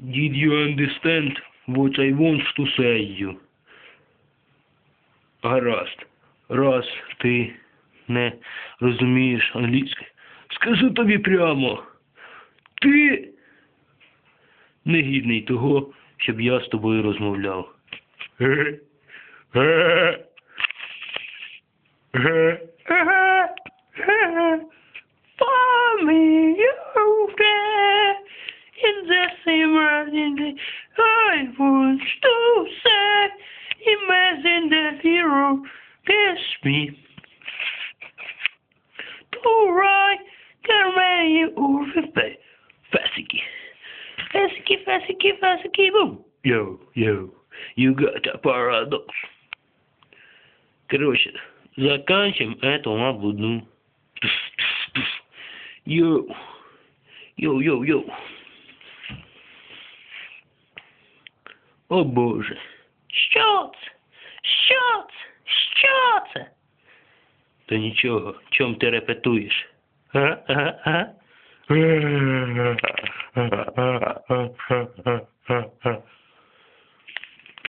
Did you understand what I want to say you? Гаразд. Раз ти не розумієш англійську. Скажу тобі прямо. Ти не гідний того, щоб я з тобою розмовляв. Ге. Ге. Ге. same running. I want to say, imagine the hero, kiss me. To right, can may or the Fasiki. Fasiki, Fasiki, Fasiki, boom. Yo, yo, you got a paradox. Короче, заканчиваем эту облудну. Йоу. Йоу, йоу, йоу. О Боже. Що це? Що це? Що це? Та нічого, чом ти репетуєш? А, а, а?